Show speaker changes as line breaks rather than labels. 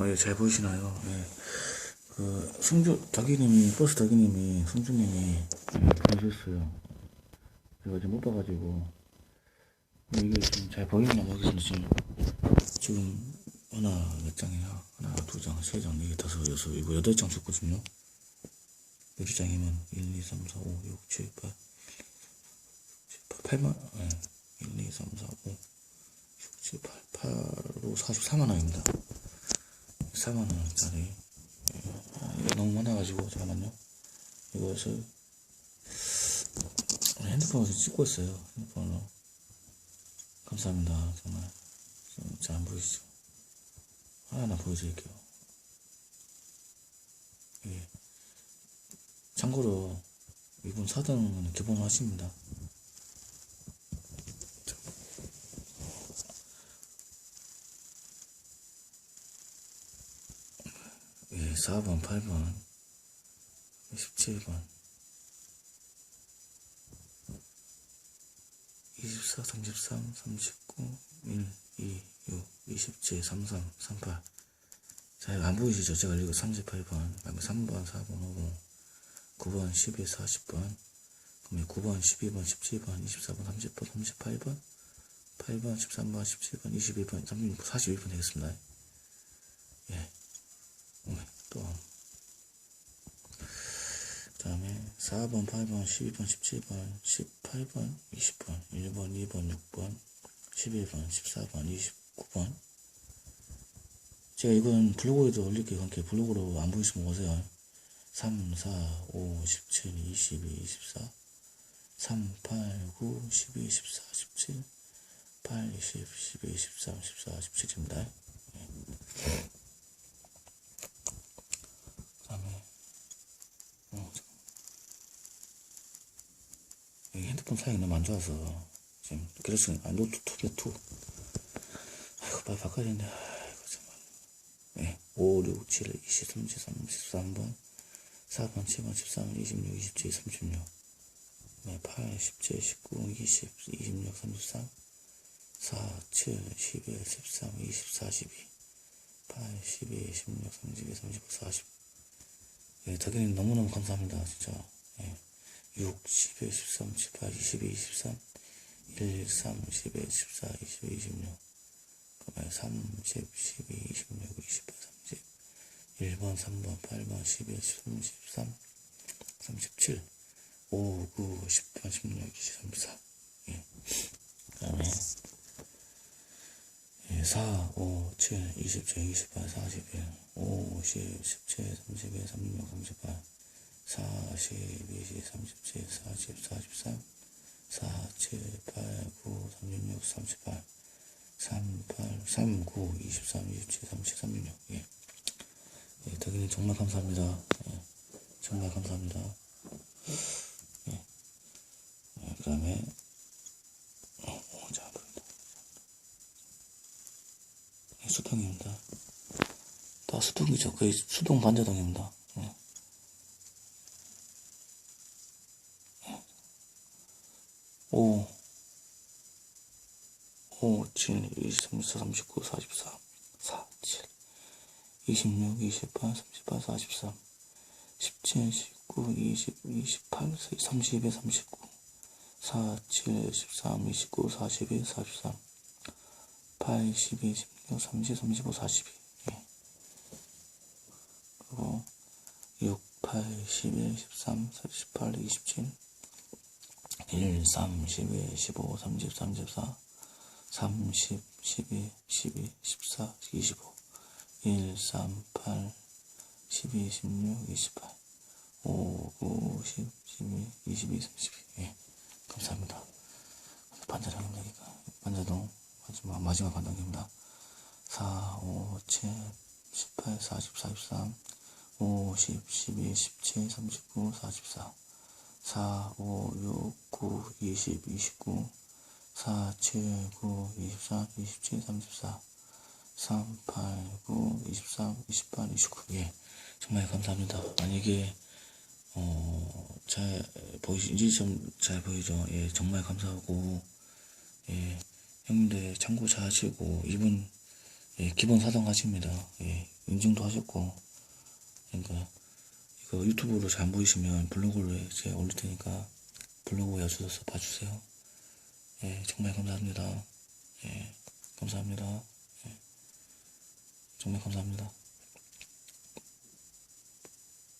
어, 예, 잘 보이시나요? 예. 그, 승주, 덕이님이, 버스 덕이님이, 승주님이 보내주셨어요. 제가 어제 못 봐가지고. 이게 지금 잘 보이나 모르겠는데, 지금, 지금, 하나, 몇 장이야? 하나, 두 장, 세 장, 네 개, 다섯, 여섯, 이거 여덟 장 줬거든요. 몇 장이면, 1, 2, 3, 4, 5, 6, 7, 8, 8만, 예. 1, 2, 3, 4, 5, 6, 7, 8, 8로 44만 원입니다. 4만 원짜리. 예. 아, 이거 너무 많아가지고, 잠깐만요. 이것을, 핸드폰으로 찍고 있어요. 핸드폰으로. 감사합니다. 정말. 잘 안 보이시죠? 하나 보여드릴게요. 예. 참고로, 이분 4등은 기본 하십니다. 예, 4번, 8번, 17번, 24, 33, 39, 1, 2, 6, 27, 33, 38. 자, 이거 안 보이시죠? 제가 이거 38번, 그다음에 3번, 4번, 5번, 9번, 12, 40번, 그다음에 9번, 12번, 17번, 24번, 30번, 38번, 8번, 13번, 17번, 21번, 36번, 41번 되겠습니다. 4번, 8번, 12번, 17번, 18번, 20번, 1번, 2번, 6번, 11번, 14번, 29번. 제가 이건 블로그에도 올릴게요. 그러니까 블로그로 안 보이시면 오세요. 3, 4, 5, 17, 22, 24, 3, 8, 9, 12, 14, 17, 8, 20, 12, 13, 14, 17입니다. 다음에 어, 잠깐만. 이 핸드폰 사양이 너무 안 좋아서 지금 그래서 아 노트 2네 2 아이고 빨리 바꿔야 되는데. 아이고 정말. 네, 5, 6, 7, 23, 23, 13번 4번, 7번, 13, 26, 27, 36 네, 8, 17, 19, 20, 26, 33 4, 7, 11, 13, 20, 42 8, 12, 16, 32, 35, 40 예, 덕이님 너무너무 감사합니다. 진짜. 예. 6, 11, 13, 18, 22, 23, 1, 3, 11, 14, 22, 26. 그다음에 3, 10, 12, 26, 28, 30. 1번, 3번, 8번, 11, 13, 13, 37. 5, 9, 10번, 16, 20, 34. 예. 그 다음에 예, 4, 5, 7, 27, 28, 41, 5, 10, 17, 31, 36, 38, 40, 20, 37, 40, 43, 4, 7, 8, 9, 36, 38, 3, 8, 3, 9, 23, 27, 37, 36. 예. 예, 덕이님 정말 감사합니다. 예, 정말 감사합니다. 예. 예, 그 다음에, 어, 어, 잘안 보인다. 예, 수동입니다. 다 수동이죠. 거의 수동 반자동입니다. 5, 5, 7, 23, 39, 44, 4, 7, 26, 28, 38, 43, 17, 19, 20, 28, 32, 39, 4, 7, 13, 29, 42, 43, 8, 12, 16, 30, 35, 42. 예. 그리고 6, 8, 11, 13, 18, 27, 1, 3, 11, 15, 30, 34, 30, 12, 12, 14, 25, 1, 3, 8, 12, 16, 28, 5, 9, 10, 12, 22, 32. 예. 감사합니다. 반자동입니다. 반자동 마지막, 마지막 반동입니다. 4, 5, 7, 18, 40, 43, 5, 10, 12, 17, 39, 44, 4, 5, 6, 9, 20, 29, 4, 7, 9, 24, 27, 34, 3, 8, 9, 23, 28, 29. 예. 정말 감사합니다. 만약에, 어, 잘 보이시지? 좀 잘 보이죠? 예, 정말 감사하고, 예, 형님들 참고 잘 하시고, 이분, 예, 기본 사정 하십니다. 예, 인증도 하셨고, 그러니까, 이거 유튜브로 잘 안 보이시면 블로그로 제가 올릴 테니까 블로그에 주셔서 봐주세요. 예, 정말 감사합니다. 예, 감사합니다. 예, 정말 감사합니다.